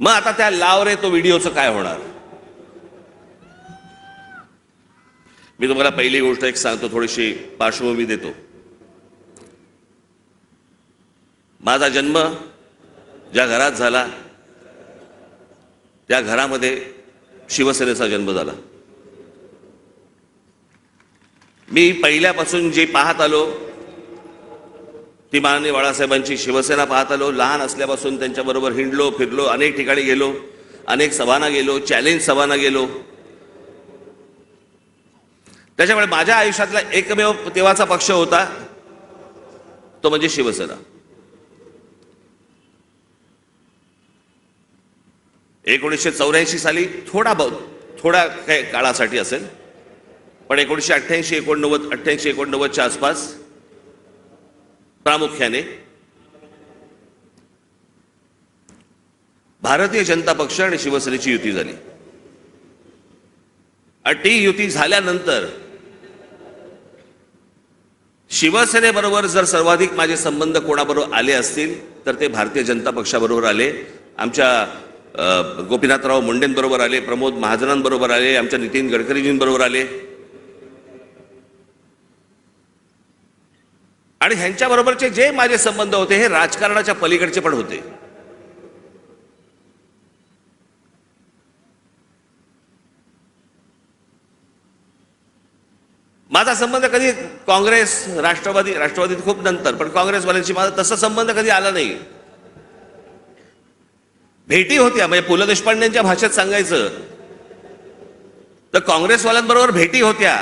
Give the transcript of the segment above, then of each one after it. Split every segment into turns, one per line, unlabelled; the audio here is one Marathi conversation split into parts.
मग आता त्या लाव रे तो व्हिडिओचं काय होणार? मी तुम्हाला पहिली गोष्ट एक सांगतो थोडीशी पार्श्वभूमी देतो. माझा जन्म ज्या घरात झाला त्या घरामध्ये शिवसेनेचा जन्म झाला. मी पहिल्यापासून जे पाहत आलो ती माननीय बाळासाहेबांची शिवसेना पाहत आलो लहान असल्यापासून त्यांच्याबरोबर हिंडलो फिरलो अनेक ठिकाणी गेलो अनेक सभांना गेलो चॅलेंज सभांना गेलो. त्याच्यामुळे माझ्या आयुष्यातला एकमेव तेव्हाचा पक्ष होता तो म्हणजे शिवसेना. एकोणीसशे चौऱ्याऐंशी साली थोडा बहुत थोड्या काही काळासाठी असेल पण एकोणीसशे अठ्ठ्याऐंशी एकोणनव्वद अठ्ठ्याऐंशी एकोणनव्वदच्या आसपास प्रामुख्याने भारतीय जनता पक्ष आणि शिवसेनेची युती झाली. आणि ती युती झाल्यानंतर शिवसेनेबरोबर जर सर्वाधिक माझे संबंध कोणाबरोबर आले असतील तर ते भारतीय जनता पक्षाबरोबर आले. आमच्या गोपीनाथराव मुंडेंबरोबर आले प्रमोद महाजनांबरोबर आले आमच्या नितीन गडकरीजींबरोबर आले. आणि ह्यांच्याबरोबरचे जे माझे संबंध होते हे राजकारणाच्या पलीकडचे पण होते. माझा संबंध कधी काँग्रेस राष्ट्रवादी राष्ट्रवादीत खूप नंतर पण काँग्रेसवाल्यांशी माझा तसा संबंध कधी आला नाही. भेटी होत्या म्हणजे पु ल देशपांडेंच्या भाषेत सांगायचं तर काँग्रेसवाल्यांबरोबर भेटी होत्या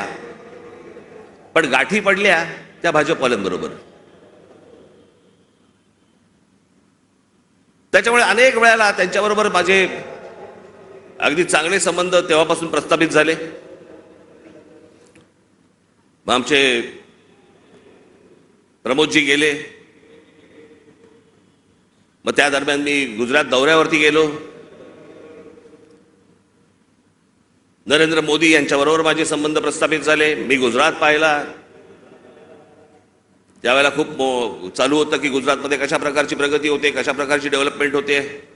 पण गाठी पडल्या. त्या भाजपवाल्यांबरोबर. त्याच्यामुळे अनेक वेळेला त्यांच्याबरोबर माझे अगदी चांगले संबंध तेव्हापासून प्रस्थापित झाले. मग आमचे प्रमोदजी गेले. मग त्या दरम्यान मी गुजरात दौऱ्यावरती गेलो. नरेंद्र मोदी यांच्याबरोबर माझे संबंध प्रस्थापित झाले. मी गुजरात पाहिला. त्यावेळेला खूप मो- चालू होतं की गुजरातमध्ये कशा प्रकारची प्रगती होते कशा प्रकारची डेव्हलपमेंट होते?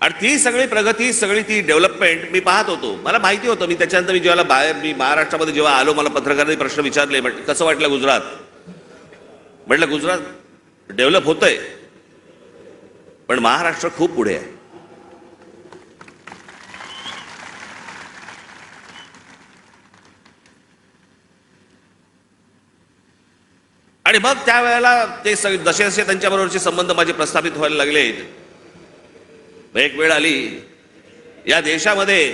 आणि ती सगळी प्रगती सगळी ती डेव्हलपमेंट मी पाहत होतो. मला माहिती होतं मी त्याच्यानंतर मी जेव्हा बाहेर मी महाराष्ट्रामध्ये जेव्हा आलो मला पत्रकारांनी प्रश्न विचारले म्हटलं कसं वाटलं गुजरात? म्हटलं गुजरात डेव्हलप होतंय. पण महाराष्ट्र खूप पुढे आहे. आणि मग त्यावेळेला ते सगळे जसे जसे त्यांच्याबरोबरचे संबंध माझे प्रस्थापित व्हायला लागले एक वेळ आली या देशामध्ये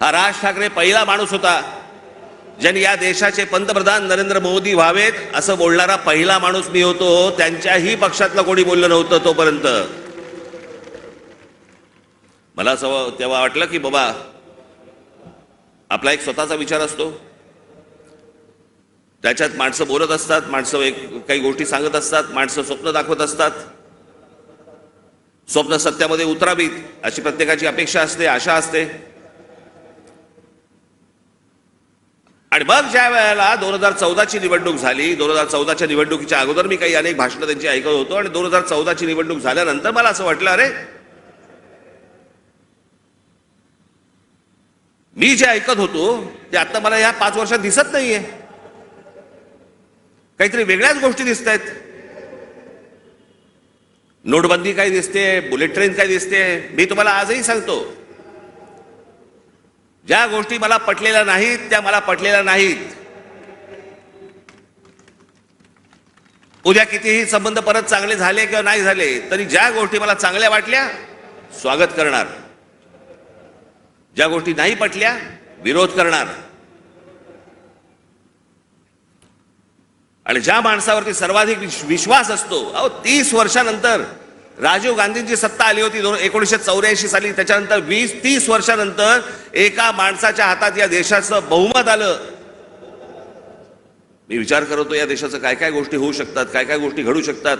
हा राज ठाकरे पहिला माणूस होता ज्यांनी या देशाचे पंतप्रधान नरेंद्र मोदी व्हावेत असं बोलणारा पहिला माणूस मी होतो त्यांच्याही पक्षातलं कोणी बोललं नव्हतं तोपर्यंत. मला असं तेव्हा वाटलं की बाबा आपला एक स्वतःचा विचार असतो. त्याच्यात माणसं बोलत असतात माणसं एक काही गोष्टी सांगत असतात माणसं स्वप्न दाखवत असतात. स्वप्न सत्यामध्ये उतरावीत अशी प्रत्येकाची अपेक्षा असते आशा असते. आणि मग ज्या वेळेला दोन हजार चौदाची निवडणूक झाली दोन हजार चौदाच्या निवडणुकीच्या अगोदर मी काही अनेक भाषणं त्यांची ऐकत होतो आणि दोन हजार चौदाची निवडणूक झाल्यानंतर मला असं वाटलं अरे! मी जे ऐकत होतो ते आता मला या पाच वर्षात दिसत नाहीये. काहीतरी वेगळ्याच गोष्टी दिसत आहेत नोटबंदी काय दिसते बुलेट ट्रेन काय दिसते मी तुम्हाला आजही सांगतो. ज्या गोष्टी मला पटलेल्या नाहीत त्या मला पटलेल्या नाहीत. उद्या कितीही संबंध परत चांगले झाले किंवा नाही झाले तरी ज्या गोष्टी मला चांगल्या वाटल्या स्वागत करणार. ज्या गोष्टी नाही पटल्या विरोध करणार. आणि ज्या माणसावरती सर्वाधिक विश्वास असतो अहो तीस वर्षानंतर राजीव गांधींची सत्ता आली होती दोन एकोणीसशे चौऱ्याऐंशी साली. त्याच्यानंतर वीस तीस वर्षानंतर एका माणसाच्या हातात या देशाचं बहुमत आलं. मी विचार करतो या देशाचं काय काय गोष्टी होऊ शकतात काय काय गोष्टी घडू शकतात?